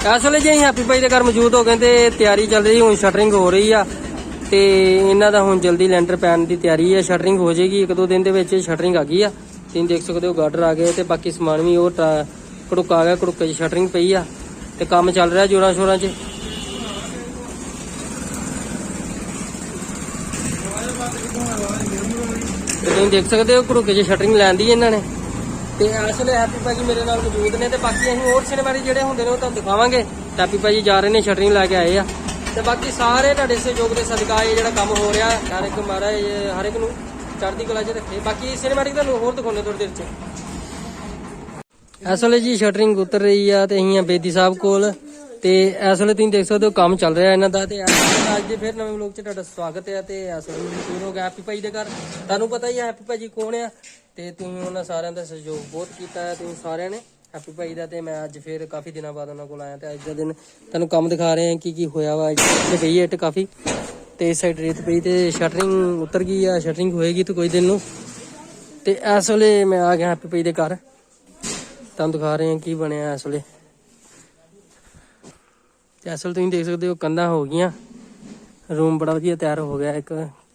ਇਸ ਵੇਲੇ ਜੀ ਅਸੀਂ ਹੈਪੀ ਭਾਈ ਦੇ ਘਰ ਮੌਜੂਦ ਹੋ ਗਏ ਤੇ ਤਿਆਰੀ ਚੱਲ ਰਹੀ, ਹੁਣ ਸ਼ਟਰਿੰਗ ਹੋ ਰਹੀ ਆ ਤੇ ਇਹਨਾਂ ਦਾ ਹੁਣ ਜਲਦੀ ਲੈਂਟਰ ਪੈਣ ਦੀ ਤਿਆਰੀ ਹੈ ਸ਼ਟਰਿੰਗ ਹੋ ਜਾਏਗੀ, ਇੱਕ ਦੋ ਦਿਨ ਦੇ ਵਿੱਚ ਸ਼ਟਰਿੰਗ ਆ ਗਈ ਆ। ਤੁਸੀਂ ਦੇਖ ਸਕਦੇ ਹੋ ਗਾਰਡਰ ਆ ਗਏ ਤੇ ਬਾਕੀ ਸਮਾਨ ਵੀ ਉਹ ਟਾ- ਕੜੁੱਕ ਆ ਗਿਆ ਕੜੁੱਕੇ 'ਚ ਸ਼ਟਰਿੰਗ ਪਈ ਆ ਤੇ ਕੰਮ ਚੱਲ ਰਿਹਾ ਜੋਰਾਂ ਸ਼ੋਰਾਂ 'ਚ। ਤੁਸੀਂ ਦੇਖ ਸਕਦੇ ਹੋ ਕੜੁੱਕੇ 'ਚ ਸ਼ਟਰਿੰਗ ਲੈਣ ਦੀ ਇਹਨਾਂ ਨੇ। ਤੇ ਇਸ ਵੇਲੇ ਹੈਪੀ ਭਾਜੀ ਮੇਰੇ ਨਾਲ ਮੌਜੂਦ ਨੇ ਤੇ ਬਾਕੀ ਅਸੀਂ ਹੋਰ ਸਿਨੇਮੈਟਿਕ ਜਿਹੜੇ ਹੁੰਦੇ ਨੇ ਉਹ ਤੁਹਾਨੂੰ ਦਿਖਾਵਾਂਗੇ। ਹੈਪੀ ਭਾਜੀ ਜਾ ਰਹੇ ਨੇ ਸ਼ਟਰਿੰਗ ਲੈ ਕੇ ਆਏ ਆ। ਤੇ ਬਾਕੀ ਸਾਰੇ ਤੁਹਾਡੇ ਸਹਿਯੋਗ ਦੇ ਸਦਕਾ ਇਹ ਜਿਹੜਾ ਕੰਮ ਹੋ ਰਿਹਾ, ਹਰ ਇੱਕ ਮਹਾਰਾਜ, ਹਰ ਇੱਕ ਨੂੰ ਚੜ੍ਹਦੀ ਕਲਾ 'ਚ ਰੱਖੇ। ਬਾਕੀ ਸਿਨੇਮੈਟਿਕ ਤੁਹਾਨੂੰ ਹੋਰ ਦਿਖਾਉਣੇ ਥੋੜੀ ਦੇਰ 'ਚ। ਇਸ ਵੇਲੇ ਜੀ ਸ਼ਟਰਿੰਗ ਉਤਰ ਰਹੀ ਆ ਤੇ ਅਸੀਂ ਆ ਬੇਦੀ ਸਾਹਿਬ ਕੋਲ। ਤੇ ਇਸ ਵੇਲੇ ਤੁਸੀਂ ਦੇਖ ਸਕਦੇ ਹੋ ਕੰਮ ਚੱਲ ਰਿਹਾ ਇਹਨਾਂ ਦਾ ਤੇ ਅੱਜ ਦੇ ਫਿਰ ਨਵੇਂ ਵਲੋਗ 'ਚ ਤੁਹਾਡਾ ਸਵਾਗਤ ਹੈ ਤੇ ਇਸ ਵੇਲੇ ਮਸ਼ਹੂਰ ਹੋ ਗਿਆ ਹੈਪੀ ਭਾਈ ਦੇ ਘਰ। ਤੁਹਾਨੂੰ ਪਤਾ ਹੀ ਹੈ ਹੈਪੀ ਭਾਜੀ ਕੌਣ ਆ ਤੇ ਤੁਸੀਂ ਉਹਨਾਂ ਸਾਰਿਆਂ ਦਾ ਸਹਿਯੋਗ ਬਹੁਤ ਕੀਤਾ ਹੈ, ਤੁਸੀਂ ਸਾਰਿਆਂ ਨੇ ਹੈਪੀ ਭਾਈ ਦਾ ਤੇ ਮੈਂ ਅੱਜ ਫਿਰ ਕਾਫੀ ਦਿਨਾਂ ਬਾਅਦ ਉਹਨਾਂ ਕੋਲ ਆਇਆ ਤੇ ਅੱਜ ਦਾ ਦਿਨ ਤੁਹਾਨੂੰ ਕੰਮ ਦਿਖਾ ਰਹੇ ਹਾਂ ਕਿ ਕੀ ਹੋਇਆ ਵਾ। ਅੱਜ ਪਈ ਹੈ ਇੱਟ ਕਾਫੀ ਤੇ ਇਸ ਸਾਈਡ ਰੇਤ ਪਈ ਤੇ ਸ਼ਟਰਿੰਗ ਉਤਰ ਗਈ ਆ, ਸ਼ਟਰਿੰਗ ਹੋਏਗੀ ਤੇ ਕੋਈ ਦਿਨ ਨੂੰ। ਤੇ ਇਸ ਵੇਲੇ ਮੈਂ ਆ ਗਿਆ ਹੈਪੀ ਭਾਈ ਦੇ ਘਰ। ਤੁਹਾਨੂੰ ਦਿਖਾ ਰਹੇ ਹਾਂ ਕੀ ਬਣਿਆ ਇਸ ਵੇਲੇ। ਤੇ ਅਸਲ ਤੁਸੀਂ ਦੇਖ ਸਕਦੇ ਹੋ ਕੰਧਾਂ ਹੋ ਗਈਆਂ। ਰੂਮ ਬੜਾ ਵਧੀਆ ਤਿਆਰ ਹੋ ਗਿਆ, ਇੱਕ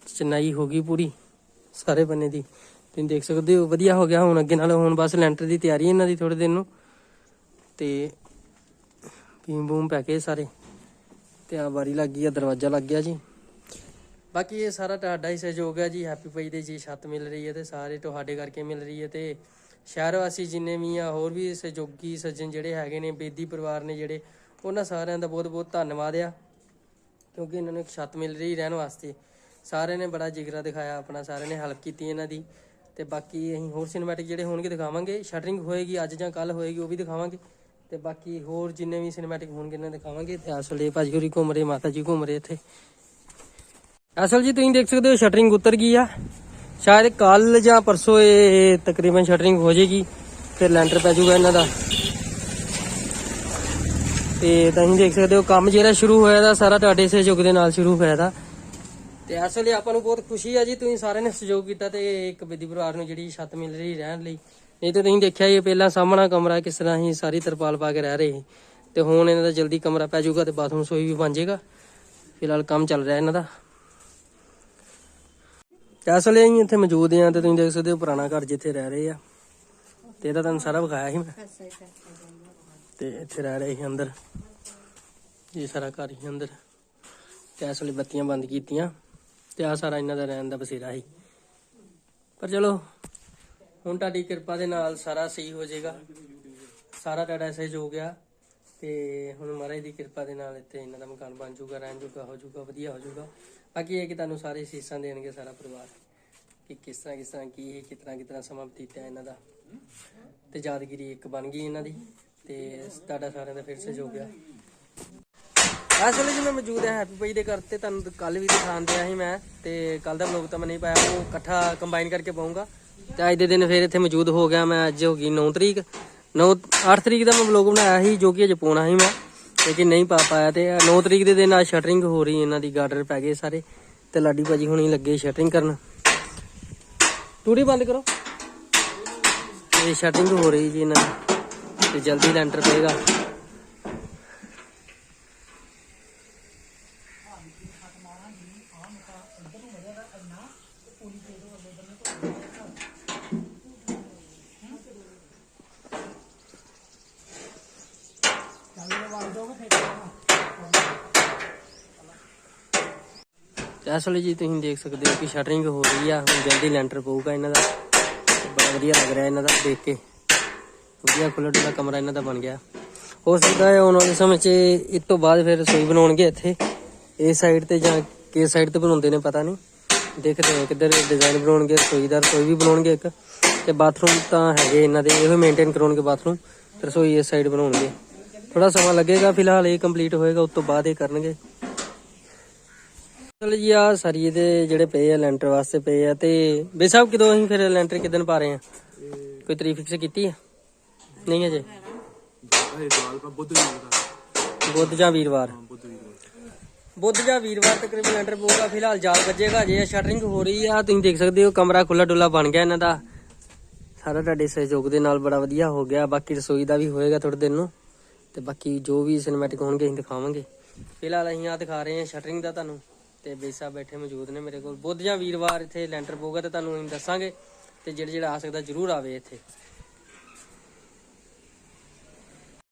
ਚਨਾਈ ਹੋ ਗਈ ਪੂਰੀ, ਸਾਰੇ ਬੰਨੇ ਦੀ। ਤੁਸੀਂ ਦੇਖ ਸਕਦੇ ਹੋ, ਵਧੀਆ ਹੋ ਗਿਆ ਹੁਣ ਅੱਗੇ ਨਾਲ, ਹੁਣ ਬਸ ਲੈਂਟਰ ਦੀ ਤਿਆਰੀ ਇਹਨਾਂ ਦੀ ਥੋੜੇ ਦਿਨ ਨੂੰ। ਤੇ ਬੀਮ ਬੂਮ ਪੈ ਕੇ ਸਾਰੇ, ਤੇ ਆ ਬਾਰੀ ਲੱਗ ਗਈ ਆ, ਦਰਵਾਜ਼ਾ ਲੱਗ ਗਿਆ ਜੀ। ਬਾਕੀ ਇਹ ਸਾਰਾ ਤੁਹਾਡਾ ਹੀ ਸਹਿਯੋਗ ਹੈ ਜੀ ਹੈਪੀ ਭਾਈ ਦੇ ਜੀ, ਛੱਤ ਮਿਲ ਰਹੀ ਹੈ ਤੇ ਸਾਰੇ ਤੁਹਾਡੇ ਕਰਕੇ ਮਿਲ ਰਹੀ ਹੈ ਤੇ ਸ਼ਹਿਰ ਵਾਸੀ ਜਿੰਨੇ ਵੀ ਆ, ਹੋਰ ਵੀ ਸਹਿਯੋਗੀ ਸੱਜਣ ਜਿਹੜੇ ਹੈਗੇ ਨੇ, ਬੇਦੀ ਪਰਿਵਾਰ ਨੇ ਜਿਹੜੇ ਉਹਨਾਂ ਸਾਰਿਆਂ ਦਾ ਬਹੁਤ ਬਹੁਤ ਧੰਨਵਾਦ ਆ, ਕਿਉਂਕਿ ਇਹਨਾਂ ਨੂੰ ਇੱਕ ਛੱਤ ਮਿਲ ਰਹੀ ਰਹਿਣ ਵਾਸਤੇ। ਸਾਰਿਆਂ ਨੇ ਬੜਾ ਜਿਗਰਾ ਦਿਖਾਇਆ, ਆਪਣਾ ਸਾਰਿਆਂ ਨੇ ਹੈਲਪ ਕੀਤੀ ਇਹਨਾਂ ਦੀ। ਤੇ ਬਾਕੀ ਅਸੀਂ ਹੋਰ ਸਿਨੇਮੈਟਿਕ ਜਿਹੜੇ ਹੋਣਗੇ ਦਿਖਾਵਾਂਗੇ। ਸ਼ਟਰਿੰਗ ਹੋਏਗੀ, ਅੱਜ ਜਾਂ ਕੱਲ ਹੋਏਗੀ, ਉਹ ਵੀ ਦਿਖਾਵਾਂਗੇ। ਤੇ ਬਾਕੀ ਹੋਰ ਜਿੰਨੇ ਵੀ ਸਿਨੇਮੈਟਿਕ ਹੋਣਗੇ, ਇਹਨਾਂ ਦਿਖਾਵਾਂਗੇ। ਤੇ ਅਸਲ ਇਹ ਭਾਜੀ ਹੋਰੀ ਘੁੰਮ ਰਹੇ, ਮਾਤਾ ਜੀ ਘੁੰਮ ਰਹੇ ਇੱਥੇ। ਅਸਲ ਜੀ, ਤੁਸੀਂ ਦੇਖ ਸਕਦੇ ਹੋ ਸ਼ਟਰਿੰਗ ਉਤਰ ਗਈ ਆ। ਸ਼ਾਇਦ ਕੱਲ ਜਾਂ ਪਰਸੋਂ ਇਹ ਤਕਰੀਬਨ ਸ਼ਟਰਿੰਗ ਹੋ ਜਾਏਗੀ ਫਿਰ ਲੈਂਟਰ ਪੈ ਜਾਊਗਾ ਇਹਨਾਂ ਦਾ। ਤੇ ਤੁਸੀਂ ਦੇਖ ਸਕਦੇ ਹੋ, ਕੰਮ ਜਿਹੜਾ ਸ਼ੁਰੂ ਹੋਇਆ ਦਾ, ਸਾਰਾ ਤੁਹਾਡੇ ਸਹਿਯੋਗ ਦੇ ਨਾਲ ਸ਼ੁਰੂ ਹੋਇਆ ਦਾ। ਤੇ ਇਸ ਵੇਲੇ ਆਪਾਂ ਨੂੰ ਬਹੁਤ ਖੁਸ਼ੀ ਆ ਜੀ, ਤੁਸੀਂ ਸਾਰਿਆਂ ਨੇ ਸਹਿਯੋਗ ਕੀਤਾ ਤੇ ਇੱਕ ਬੇਦੀ ਪਰਿਵਾਰ ਨੂੰ ਜਿਹੜੀ ਛੱਤ ਮਿਲ ਰਹੀ ਰਹਿਣ ਲਈ। ਨਹੀਂ ਤਾਂ ਤੁਸੀਂ ਦੇਖਿਆ ਇਹ ਪਹਿਲਾਂ ਸਾਹਮਣਾ ਕਮਰਾ ਕਿਸ ਤਰ੍ਹਾਂ ਹੀ ਸਾਰੀ ਤਰਪਾਲ ਪਾ ਕੇ ਰਹਿ ਰਹੇ ਸੀ। ਤੇ ਹੁਣ ਇਹਨਾਂ ਦਾ ਜਲਦੀ ਕਮਰਾ ਪੈ ਜਾਊਗਾ ਤੇ ਬਾਥਰੂਮ ਸੋਈ ਵੀ ਬਣ ਜਾਏਗਾ। ਫਿਲਹਾਲ ਕੰਮ ਚੱਲ ਰਿਹਾ ਇਹਨਾਂ ਦਾ। ਤੇ ਇਸ ਵੇਲੇ ਅਸੀਂ ਇੱਥੇ ਮੌਜੂਦ ਹਾਂ ਤੇ ਤੁਸੀਂ ਦੇਖ ਸਕਦੇ ਹੋ, ਪੁਰਾਣਾ ਘਰ ਜਿੱਥੇ ਰਹਿ ਰਹੇ ਆ। ਤੇ ਇਹਦਾ ਤੁਹਾਨੂੰ ਸਾਰਾ ਵਿਖਾਇਆ ਸੀ ਮੈਂ। ਤੇ ਇੱਥੇ ਰਹਿ ਰਹੇ ਸੀ ਅੰਦਰ। ਇਹ ਸਾਰਾ ਘਰ ਹੀ ਅੰਦਰ। ਤੇ ਇਸ ਵੇਲੇ ਬੱਤੀਆਂ ਬੰਦ ਕੀਤੀਆਂ। ਤੇ ਆ ਸਾਰਾ ਇਹਨਾਂ ਦਾ ਰਹਿਣ ਦਾ ਬਸੇਰਾ ਸੀ। ਪਰ ਚਲੋ, ਹੁਣ ਤੁਹਾਡੀ ਕਿਰਪਾ ਦੇ ਨਾਲ ਸਾਰਾ ਸਹੀ ਹੋ ਜਾਏਗਾ। ਸਾਰਾ ਤੁਹਾਡਾ ਸਹਿਯੋਗ ਆ ਤੇ ਹੁਣ ਮਹਾਰਾਜ ਦੀ ਕਿਰਪਾ ਦੇ ਨਾਲ ਇੱਥੇ ਇਹਨਾਂ ਦਾ ਮਕਾਨ ਬਣ ਜਾਊਗਾ, ਰਹਿਣ ਜੂਗਾ ਹੋ ਜਾਊਗਾ, ਵਧੀਆ ਹੋ ਜਾਊਗਾ। ਬਾਕੀ ਇਹ ਕਿ ਤੁਹਾਨੂੰ ਸਾਰੇ ਸੀਸਾਂ ਦੇਣਗੇ ਸਾਰਾ ਪਰਿਵਾਰ। ਕਿ ਕਿਸ ਤਰ੍ਹਾਂ ਕਿਸ ਤਰ੍ਹਾਂ, ਕੀ ਕਿਸ ਤਰ੍ਹਾਂ ਕਿਸ ਤਰ੍ਹਾਂ ਸਮਾਂ ਬਤੀਤਿਆ ਇਹਨਾਂ ਦਾ। ਤੇ ਯਾਦਗਿਰੀ ਇੱਕ ਬਣ ਗਈ ਇਹਨਾਂ ਦੀ। ਤੇ ਤੁਹਾਡਾ ਸਾਰਿਆਂ ਦਾ ਫਿਰ ਸਹਿਯੋਗ ਆ। ਇਸ ਵੇਲੇ ਜੀ ਮੈਂ ਮੌਜੂਦ ਹਾਂ ਹੈਪੀ ਭਾਈ ਦੇ ਘਰ ਤੇ ਤੁਹਾਨੂੰ ਕੱਲ ਵੀ ਦਿਖਾਉਣ ਦਿਆ ਸੀ ਮੈਂ ਤੇ ਕੱਲ ਦਾ ਵਲੌਗ ਤਾਂ ਮੈਂ ਨਹੀਂ ਪਾਇਆ, ਉਹ ਇਕੱਠਾ ਕੰਬਾਈਨ ਕਰਕੇ ਪਾਉਂਗਾ। ਤੇ ਅੱਜ ਦੇ ਦਿਨ ਫਿਰ ਇੱਥੇ ਮੌਜੂਦ ਹੋ ਗਿਆ ਮੈਂ, ਅੱਜ ਹੋ ਗਈ 9 ਤਰੀਕ। 9 8 ਤਰੀਕ ਦਾ ਮੈਂ ਵਲੌਗ ਬਣਾਇਆ ਸੀ, ਜੋ ਕਿ ਅਜੇ ਪਾਉਣਾ ਸੀ ਮੈਂ, ਲੇਕਿਨ ਨਹੀਂ ਪਾ ਪਾਇਆ ਤੇ 9 ਤਰੀਕ ਦੇ ਦਿਨ ਅੱਜ ਸ਼ਟਰਿੰਗ ਹੋ ਰਹੀ, ਇਹਨਾਂ ਦੀ ਗਾਰਡਰ ਪੈ ਗਏ ਸਾਰੇ ਤੇ ਲਾਡੀ ਭਾਜੀ ਹੁਣੀ ਲੱਗੇ ਸ਼ਟਰਿੰਗ ਕਰਨ। ਟੂੜੀ ਬੰਦ ਕਰੋ। ਇਹ ਸ਼ਟਰਿੰਗ ਹੋ ਰਹੀ ਜੀ ਇਹਨਾਂ ਦੀ। ਤੇ ਜਲਦੀ ਲੈਂਟਰ ਪਏਗਾ ਇਸ ਵੇਲੇ ਜੀ ਤੁਸੀਂ ਦੇਖ ਸਕਦੇ ਹੋ ਕਿ ਸ਼ਟਰਿੰਗ ਹੋ ਰਹੀ ਆ, ਹੁਣ ਜਲਦੀ ਲੈਂਟਰ ਪਊਗਾ ਇਹਨਾਂ ਦਾ। ਬੜਾ ਵਧੀਆ ਲੱਗ ਰਿਹਾ ਇਹਨਾਂ ਦਾ ਦੇਖ ਕੇ। ਵਧੀਆ ਖੁੱਲ੍ਹਾ ਡੁੱਲਾ ਕਮਰਾ ਇਹਨਾਂ ਦਾ ਬਣ ਗਿਆ। ਹੋ ਸਕਦਾ ਹੈ ਆਉਣ ਵਾਲੇ ਸਮੇਂ 'ਚ ਇਸ ਤੋਂ ਬਾਅਦ ਫਿਰ ਰਸੋਈ ਬਣਾਉਣਗੇ ਇੱਥੇ। ਇਸ ਸਾਈਡ ਤੇ ਜਾਂ ਕਿਸ ਸਾਈਡ ਤੇ ਬਣਾਉਂਦੇ ਨੇ ਪਤਾ ਨਹੀਂ। ਦੇਖਦੇ ਹਾਂ ਕਿੱਧਰ ਡਿਜ਼ਾਈਨ ਬਣਾਉਣਗੇ, ਰਸੋਈ ਦਾ ਰਸੋਈ ਵੀ ਬਣਾਉਣਗੇ ਇੱਕ। ਤੇ ਬਾਥਰੂਮ ਤਾਂ ਹੈਗੇ ਇਹਨਾਂ ਦੇ, ਇਹੋ ਮੇਨਟੇਨ ਕਰਾਉਣਗੇ ਬਾਥਰੂਮ ਤੇ ਰਸੋਈ ਇਸ ਸਾਈਡ ਬਣਾਉਣਗੇ। ਥੋੜਾ ਸਮਾਂ ਲੱਗੇਗਾ, ਫਿਲਹਾਲ ਇਹ ਕੰਪਲੀਟ ਹੋਏਗਾ, ਉਸ ਤੋਂ ਬਾਅਦ ਇਹ ਕਰਨਗੇ। ਚਲ ਜੀ ਆ ਸਰੀਏ ਦੇ ਜਿਹੜੇ ਪਏ ਆ, ਲੈਂਟਰ ਵਾਸਤੇ ਪਏ ਆ ਤੇ ਬਈ ਸਾਹਿਬ, ਕਿਦੋਂ ਅਸੀਂ ਫਿਰ ਲੈਂਟਰ ਕਿਦਨ ਪਾ ਰਹੇ ਆ ਕੋਈ ਤਰੀਕ ਫਿਕਸ ਕੀਤੀ ਆ? ਨਹੀਂ ਅਜੇ ਬੁੱਧ ਜਾਂ ਵੀਰਵਾਰ। ਬੁੱਧ ਜਾਂ ਵੀਰਵਾਰ ਤਕਰੀਬਨ ਲੈਂਟਰ ਪਊਗਾ ਫਿਲਹਾਲ ਜਾਲ ਵੱਜੇਗਾ। ਜੇ ਸ਼ਟਰਿੰਗ ਹੋ ਰਹੀ ਆ ਤੁਸੀਂ ਦੇਖ ਸਕਦੇ ਹੋ ਕਮਰਾ ਖੁੱਲਾ ਡੁੱਲਾ ਬਣ ਗਿਆ ਇਹਨਾਂ ਦਾ। ਸਾਰਾ ਤੁਹਾਡੇ ਸਹਿਯੋਗ ਦੇ ਨਾਲ ਬੜਾ ਵਧੀਆ ਹੋ ਗਿਆ। ਬਾਕੀ ਰਸੋਈ ਦਾ ਵੀ ਹੋਏਗਾ ਥੋੜੇ ਦਿਨ ਨੂੰ। ਤੇ ਬਾਕੀ ਜੋ ਵੀ ਸਿਨੇਮੈਟਿਕ ਹੋਣਗੇ ਅਸੀਂ ਦਿਖਾਵਾਂਗੇ। ਫਿਲਹਾਲ ਅਸੀਂ ਆ ਦਿਖਾ ਰਹੇ ਹਾਂ ਸ਼ਟਰਿੰਗ ਦਾ ਤੁਹਾਨੂੰ। ਤੇ ਬੇਸਾ ਬੈਠੇ ਮੌਜੂਦ ਨੇ ਮੇਰੇ ਕੋਲ। ਬੁੱਧ ਜਾਂ ਵੀਰਵਾਰ ਇੱਥੇ ਲੈਂਟਰ ਪਊਗਾ ਤੇ ਤੁਹਾਨੂੰ ਅਸੀਂ ਦੱਸਾਂਗੇ। ਤੇ ਜਿਹੜਾ ਜਿਹੜਾ ਆ ਸਕਦਾ ਜਰੂਰ ਆਵੇ ਇੱਥੇ।